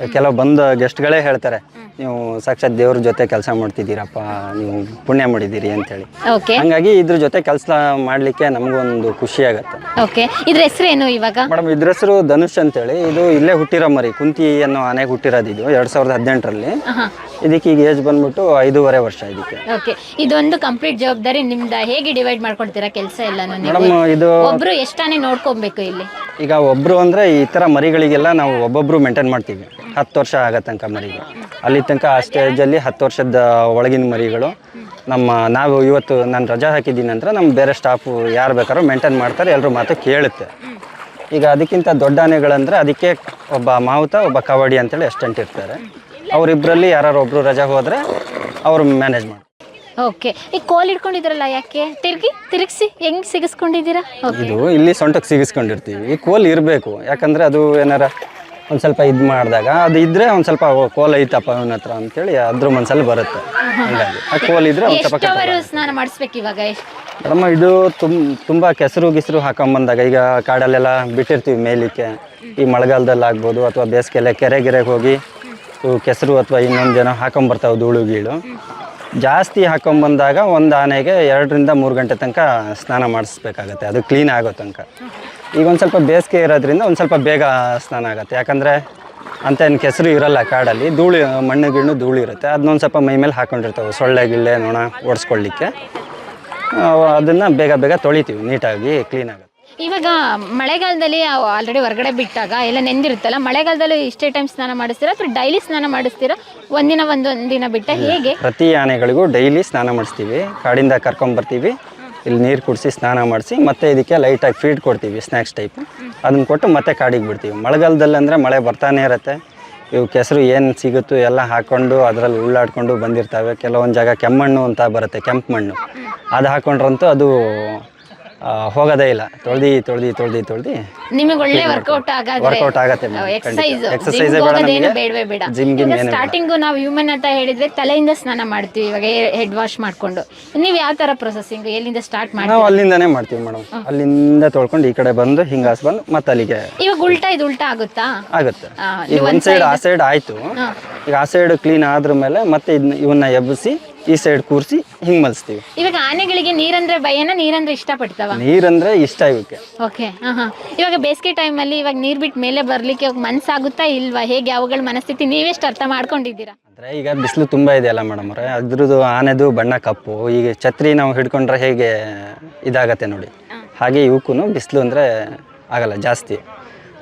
ಕೆಲವು ಬಂದ ಗೆಸ್ಟ್ಗಳೇ ಹೇಳ್ತಾರೆ ನೀವು ಸಾಕ್ಷಾತ್ ದೇವ್ರ ಜೊತೆ ಕೆಲಸ ಮಾಡ್ತಿದ್ದೀರಪ್ಪ ನೀವು ಪುಣ್ಯ ಮಾಡಿದ್ದೀರಿ ಅಂತೇಳಿ. ಓಕೆ. ಹಂಗಾಗಿ ಇದ್ರ ಜೊತೆ ಕೆಲಸ ಮಾಡ್ಲಿಕ್ಕೆ ನಮಗೊಂದು ಖುಷಿ ಆಗತ್ತೆ. ಓಕೆ. ಇದ್ರ ಹೆಸರೇನು ಇವಾಗ? ಮೇಡಮ್ ಇದ್ರ ಹೆಸರು ಧನುಷ್ ಅಂತೇಳಿ. ಇದು ಇಲ್ಲೇ ಹುಟ್ಟಿರೋ ಮರಿ ಕುಂತಿ ಅನ್ನೋ ಆನೆಗೆ ಹುಟ್ಟಿರೋದು ಇದು ಎರಡ್ ಸಾವಿರದ ಹದಿನೆಂಟರಲ್ಲಿ. ಇದಕ್ಕೆ ಈಗ ಏಜ್ ಬಂದ್ಬಿಟ್ಟು ಐದೂವರೆ ವರ್ಷ ಇದಕ್ಕೆ. ಓಕೆ. ಇದೊಂದು ಕಂಪ್ಲೀಟ್ ಜವಾಬ್ದಾರಿ ನಿಮ್ದ ಹೇಗೆ ಡಿವೈಡ್ ಮಾಡ್ಕೊಳ್ತೀರಾ ಕೆಲಸ ಎಲ್ಲಾನು ನೀವು? ಮೇಡಮ್ ಇದು ಒಬ್ರು ಎಷ್ಟಾನೆ ನೋಡ್ಕೊಬೇಕು ಇಲ್ಲಿ? ಈಗ ಒಬ್ರು ಅಂದ್ರೆ ಈ ತರ ಮರಿಗಳಿಗೆಲ್ಲ ನಾವು ಒಬ್ಬೊಬ್ರು ಮೇಂಟೈನ್ ಮಾಡ್ತೀವಿ. ಹತ್ತು ವರ್ಷ ಆಗೋ ತನಕ ಮರಿಗೆ ಅಲ್ಲಿ ತನಕ ಆ ಸ್ಟೇಜಲ್ಲಿ ಹತ್ತು ವರ್ಷದ ಒಳಗಿನ ಮರಿಗಳು. ನಮ್ಮ ನಾವು ಇವತ್ತು ನಾನು ರಜಾ ಹಾಕಿದ್ದೀನಿ ನಂತರ ನಮ್ಮ ಬೇರೆ ಸ್ಟಾಫು ಯಾರು ಬೇಕಾದ್ರೂ ಮೇಂಟೈನ್ ಮಾಡ್ತಾರೆ ಎಲ್ಲರೂ ಮಾತು ಕೇಳುತ್ತೆ. ಈಗ ಅದಕ್ಕಿಂತ ದೊಡ್ಡ ಆನೆಗಳಂದ್ರೆ ಅದಕ್ಕೆ ಒಬ್ಬ ಮಾವುತ ಒಬ್ಬ ಕಬಡ್ಡಿ ಅಂತೇಳಿ ಅಸ್ಟೆಂಟ್ ಇರ್ತಾರೆ. ಅವರಿಬ್ಬರಲ್ಲಿ ಯಾರು ಒಬ್ಬರು ರಜಾ ಹೋದರೆ ಅವರು ಮ್ಯಾನೇಜ್ ಮಾಡ್ತಾರೆ. ಓಕೆ ಈ ಕೋಲ್ ಇಟ್ಕೊಂಡಿದ್ರಲ್ಲ ಯಾಕೆ? ತಿರ್ಗಿ ತಿರುಗಿಸಿ ಹೆಂಗ್ ಸಿಗಿಸ್ಕೊಂಡಿದ್ದೀರಾ? ಇದು ಇಲ್ಲಿ ಸೊಂಟಕ್ಕೆ ಸಿಗಿಸ್ಕೊಂಡಿರ್ತೀವಿ. ಈ ಕೋಲ್ ಇರಬೇಕು. ಯಾಕಂದ್ರೆ ಅದು ಏನಾರ ಒಂದು ಸ್ವಲ್ಪ ಇದು ಮಾಡಿದಾಗ ಅದು ಇದ್ರೆ ಒಂದು ಸ್ವಲ್ಪ ಓ, ಕೋಲ್ ಐತಪ್ಪ ಅವನ ಹತ್ರ ಅಂತೇಳಿ ಅದ್ರ ಮನ್ಸಲ್ಲಿ ಬರುತ್ತೆ. ಹಂಗಾಗಿ. ಆ ಕೋಲ್ ಇದ್ರೆ ಒಂದು ಸ್ವಲ್ಪ ಸ್ನಾನ ಮಾಡಿಸ್ಬೇಕು ಇವಾಗ? ಮೇಡಮ್ ಇದು ತುಂಬ ತುಂಬ ಕೆಸರು ಗಿಸರು ಹಾಕೊಂಬಂದಾಗ ಈಗ ಕಾಡಲ್ಲೆಲ್ಲ ಬಿಟ್ಟಿರ್ತೀವಿ ಮೇಲಿಕ್ಕೆ. ಈ ಮಳೆಗಾಲದಲ್ಲಿ ಆಗ್ಬೋದು ಅಥವಾ ಬೇಸಿಗೆಲ್ಲ ಕೆರೆ ಗೆರೆಗೆ ಹೋಗಿ ಇವು ಕೆಸರು ಅಥವಾ ಇನ್ನೊಂದು ಏನೋ ಹಾಕೊಂಬರ್ತಾವೆ ಧೂಳು ಗೀಳು. ಜಾಸ್ತಿ ಹಾಕೊಂಬಂದಾಗ ಒಂದು ಆನೆಗೆ ಎರಡರಿಂದ ಮೂರು ಗಂಟೆ ತನಕ ಸ್ನಾನ ಮಾಡಿಸ್ಬೇಕಾಗತ್ತೆ. ಅದು ಕ್ಲೀನ್ ಆಗೋ ತನಕ. ಈಗ ಒಂದು ಸ್ವಲ್ಪ ಬೇಸಿಗೆ ಇರೋದ್ರಿಂದ ಒಂದು ಸ್ವಲ್ಪ ಬೇಗ ಸ್ನಾನ ಆಗುತ್ತೆ. ಯಾಕಂದರೆ ಅಂತ ಏನು ಕೆಸರು ಇರೋಲ್ಲ ಕಾಡಲ್ಲಿ ಧೂಳು ಮಣ್ಣು ಗಿಣ್ಣು ಧೂಳು ಇರುತ್ತೆ. ಅದನ್ನೊಂದು ಸ್ವಲ್ಪ ಮೈ ಮೇಲೆ ಹಾಕ್ಕೊಂಡಿರ್ತವೆ ಸೊಳ್ಳೆ ಗಿಳ್ಳೆ ನೋಣ ಓಡಿಸ್ಕೊಳ್ಳಿಕ್ಕೆ ಅದನ್ನು ಬೇಗ ಬೇಗ ತೊಳಿತೀವಿ ನೀಟಾಗಿ ಕ್ಲೀನ್ ಆಗುತ್ತೆ. ಇವಾಗ ಮಳೆಗಾಲದಲ್ಲಿ ಆಲ್ರೆಡಿ ಹೊರಗಡೆ ಬಿಟ್ಟಾಗ ಎಲ್ಲ ನೆಂದಿರುತ್ತಲ್ಲ ಮಳೆಗಾಲದಲ್ಲಿ ಇಷ್ಟೇ ಟೈಮ್ ಸ್ನಾನ ಮಾಡಿಸ್ತೀರಾ ಅಥವಾ ಡೈಲಿ ಸ್ನಾನ ಮಾಡಿಸ್ತೀರಾ? ಒಂದಿನ ಒಂದೊಂದು ದಿನ ಬಿಟ್ಟ ಹೇಗೆ? ಪ್ರತಿ ಆನೆಗಳಿಗೂ ಡೈಲಿ ಸ್ನಾನ ಮಾಡಿಸ್ತೀವಿ. ಕಾಡಿಂದ ಕರ್ಕೊಂಬರ್ತೀವಿ ಇಲ್ಲಿ ನೀರು ಕುಡಿಸಿ ಸ್ನಾನ ಮಾಡಿಸಿ, ಮತ್ತೆ ಇದಕ್ಕೆ ಲೈಟಾಗಿ ಫೀಡ್ ಕೊಡ್ತೀವಿ ಸ್ನ್ಯಾಕ್ಸ್ ಟೈಪ್ ಅದನ್ನ ಕೊಟ್ಟು ಮತ್ತೆ ಕಾಡಿಗೆ ಬಿಡ್ತೀವಿ. ಮಳೆಗಾಲದಲ್ಲಿ ಅಂದರೆ ಮಳೆ ಬರ್ತಾನೆ ಇರುತ್ತೆ. ಇವು ಕೆಸರು ಏನು ಸಿಗುತ್ತೋ ಎಲ್ಲ ಹಾಕ್ಕೊಂಡು ಅದರಲ್ಲಿ ಉಳ್ಳಾಡ್ಕೊಂಡು ಬಂದಿರ್ತವೆ. ಕೆಲವೊಂದು ಜಾಗ ಕೆಮ್ಮಣ್ಣು ಅಂತ ಬರುತ್ತೆ, ಕೆಂಪು ಮಣ್ಣು. ಅದು ಹಾಕೊಂಡ್ರಂತೂ ಅದು ಹೋಗೋದೇ ಇಲ್ಲ. ತೊಳ್ದು ತೊಳ್ದಿ ತೊಳ್ದು ತೊಳ್ದು. ನಿಮಗೆ ಒಳ್ಳೆ ವರ್ಕೌಟ್ ಆಗಾದ್ರೆ ವರ್ಕೌಟ್ ಆಗತ್ತೆ ಎಕ್ಸರ್ಸೈಸ್ ಎಕ್ಸರ್ಸೈಸ್ ಹೋಗೋದೇನು ಬೇಡವೇ ಬೇಡ. ಜಿಮ್ ಗಿಮ್ ಏನು ಸ್ಟಾರ್ಟಿಂಗ್ ನಾವು ಹ್ಯೂಮನ್ ಅಂತ ಹೇಳಿದ್ರೆ ತಲೆಯಿಂದ ಸ್ನಾನ ಮಾಡ್ತೀವಿ ಇವಾಗ ಹೆಡ್ ವಾಶ್ ಮಾಡ್ಕೊಂಡು. ನೀವು ಯಾವ ತರ ಪ್ರೊಸೆಸಿಂಗ್ ಎಲ್ಲಿಂದ ಸ್ಟಾರ್ಟ್ ಮಾಡಿ ನಾವು ಅಲ್ಲಿಂದಾನೇ ಮಾಡ್ತೀವಿ ಮೇಡಮ್. ಅಲ್ಲಿಂದ ತೊಳ್ಕೊಂಡು ಈ ಕಡೆ ಬಂದು ಹಿಂಗೆ ಹಾಸ್ ಬಂದು ಮತ್ತೆ ಅಲ್ಲಿಗೆ ಇವಾಗ ಉಲ್ಟಾ ಇದು ಉಲ್ಟಾ ಆಗುತ್ತಾ? ಆಗುತ್ತೆ. ಈಗ ಒಂದು ಸೈಡ್ ಆ ಸೈಡ್ ಆಯ್ತು. ಈಗ ಆ ಸೈಡ್ ಕ್ಲೀನ್ ಆದ್ರ ಮೇಲೆ ಮತ್ತೆ ಇದನ್ನ ಇವನ್ನ ಎಬ್ಬಿಸಿ ಈ ಸೈಡ್ ಕೂರಿಸಿ ಹಿಂಗ್ ಮಲ್ಸ್ತೀವಿ. ಇವಾಗ ಆನೆಗಳಿಗೆ ನೀರಂದ್ರೆ ಭಯನ ನೀರಂದ್ರೆ ಇಷ್ಟ ಪಡ್ತಾವ ನೀರಂದ್ರೆ ಇಷ್ಟ ಇವಕ್ಕೆ ಓಕೆ ಇವಾಗ ಬೇಸಿಗೆ ಅಲ್ಲಿ ಇವಾಗ ನೀರ್ ಬಿಟ್ಟು ಮೇಲೆ ಬರ್ಲಿಕ್ಕೆ ಮನ್ಸಾಗುತ್ತಾ ಇಲ್ವಾ? ಹೇಗೆ ಅವುಗಳ ಮನಸ್ಥಿತಿ ನೀವೆಷ್ಟು ಅರ್ಥ ಮಾಡ್ಕೊಂಡಿದ್ದೀರಾ? ಅಂದ್ರೆ ಈಗ ಬಿಸಿಲು ತುಂಬಾ ಇದೆಯಲ್ಲ ಮೇಡಮ್ ಅವ್ರೆ. ಅದ್ರದ್ದು ಆನೆದು ಬಣ್ಣ ಕಪ್ಪು. ಈಗ ಛತ್ರಿ ನಾವು ಹಿಡ್ಕೊಂಡ್ರೆ ಹೇಗೆ ಇದಾಗತ್ತೆ ನೋಡಿ. ಹಾಗೆ ಇವಕ್ಕೂ ಬಿಸಿಲು ಅಂದ್ರೆ ಆಗಲ್ಲ ಜಾಸ್ತಿ.